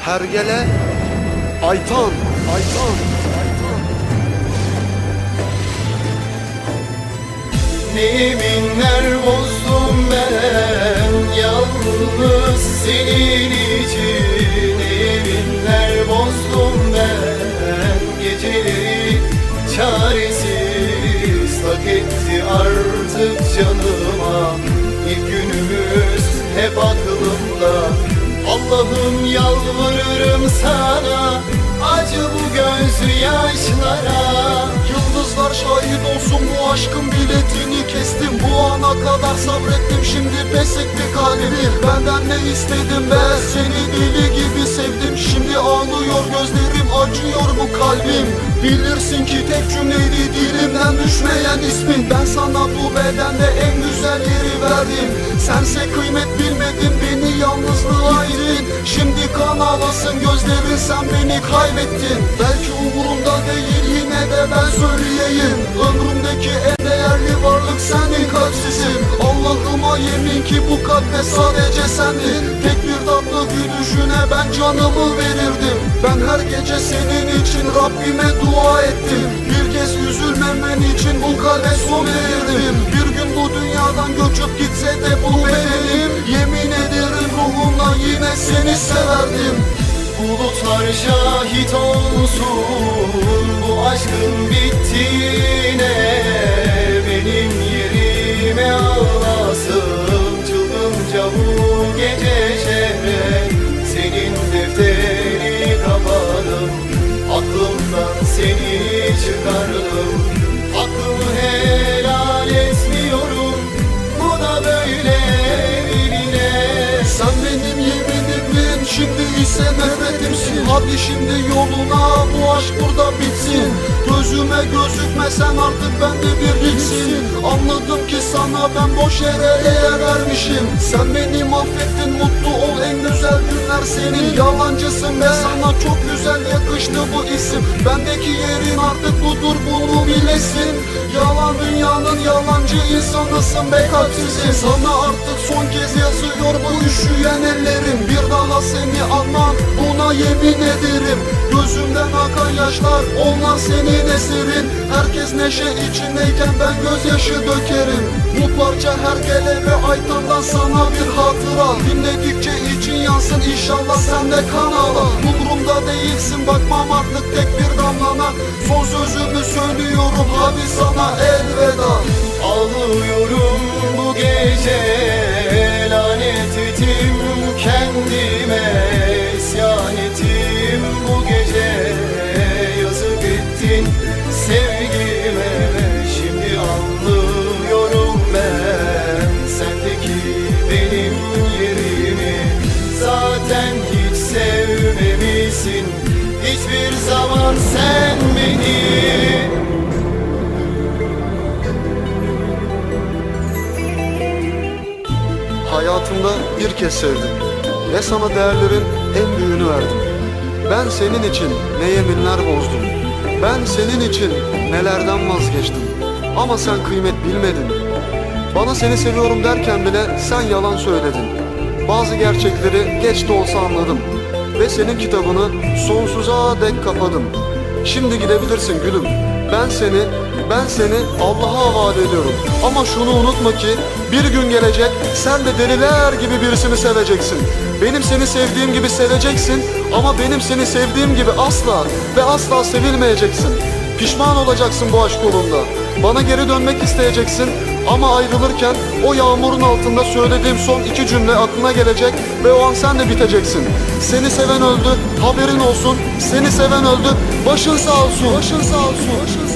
Hergele Aytan Aytan Aytan. Yeminler bozdum ben Yalnız senin için. Yeminler bozdum ben Geceleri çaresiz. Tak etti artık canıma İlk günümüz hep aklımda Allah'ım yalvarırım sana Acı bu gözyaşlara Yıldızlar şahit olsun bu aşkın biletini kestim. Bu ana kadar sabrettim şimdi pes etti kalbim Benden ne istedim? Be seni deli gibi sevdim. Şimdi ağlıyor gözlerim acıyor bu kalbim? Bilirsin ki tek cümleydi dilimden düşmeyen ismin. Ben sana bu bedende en güzel yeri verdim. Sense kıymet bilmedin beni yalnızlığa ittin Şimdi kan ağlasın gözlerin sen beni kaybettin. Belki umurumda değil yine de ben söyleyeyim. Ömrümdeki en değerli varlık senin kalpsizim Allah'ıma yemin ki bu kalpte sadece sendin Tek bir tatlı gülüşüne ben canımı verirdim. Ben her gece senin için Rabbime dua ettim. Bir kez üzülmemen için bu kalbe son verirdim. Bir gün bu dünyadan göçüp gitse de bu bedenim Yemin ederim ruhumla yine seni severdim. Bulutlar şahit olsun bu aşkın bittiğine şimdi ise nefretimsin. Hadi şimdi yoluna bu aşk burada bitsin. Gözüme gözükmesen artık bende bir yüksin Anladım ki sana ben boş yere değer vermişim. Sen beni mahvettin mutlu ol en güzel günler senin. Yalancısın ve sana çok güzel yakıştı bu isim. Bendeki yerin artık budur bunu bilesin. Yalan dünyanın yalancı insanısın be kalpsizim Sana artık son kez yazıyor bu üşüyen ellerim. Bir daha seni almam buna yemin ederim. Gözümden akan yaşlar onlar senin eserin Herkes neşe içindeyken ben gözyaşı dökerim. Bu her gele ve aytandan sana bir hatıra. Dinledikçe için yansın inşallah sen de kan ağla Umurumda değilsin bakmam artık tek bir damlana. Son sözümü söylüyorum hadi sana elveda Ağlıyorum bu gece Lanet ettim kendime. İsyan ettim bu gece Yazık ettin sevgime. Şimdi anlıyorum ben Sendeki benim yerimi. Zaten hiç sevmemişsin Hiçbir zaman sen Hayatımda bir kez sevdim ve sana değerlerin en büyüğünü verdim. Ben senin için ne yeminler bozdum. Ben senin için nelerden vazgeçtim. Ama sen kıymet bilmedin. Bana seni seviyorum derken bile sen yalan söyledin. Bazı gerçekleri geç de olsa anladım. Ve senin kitabını sonsuza dek kapadım. Şimdi gidebilirsin gülüm. Ben seni, ben seni Allah'a havale ediyorum. Ama şunu unutma ki bir gün gelecek sen de deliler gibi birisini seveceksin. Benim seni sevdiğim gibi seveceksin ama benim seni sevdiğim gibi asla ve asla sevilmeyeceksin. Pişman olacaksın bu aşk yolunda. Bana geri dönmek isteyeceksin ama ayrılırken o yağmurun altında söylediğim son iki cümle aklına gelecek ve o an sen de biteceksin. Seni seven öldü, haberin olsun. Seni seven öldü, başın sağ olsun. Başın sağ olsun. Başın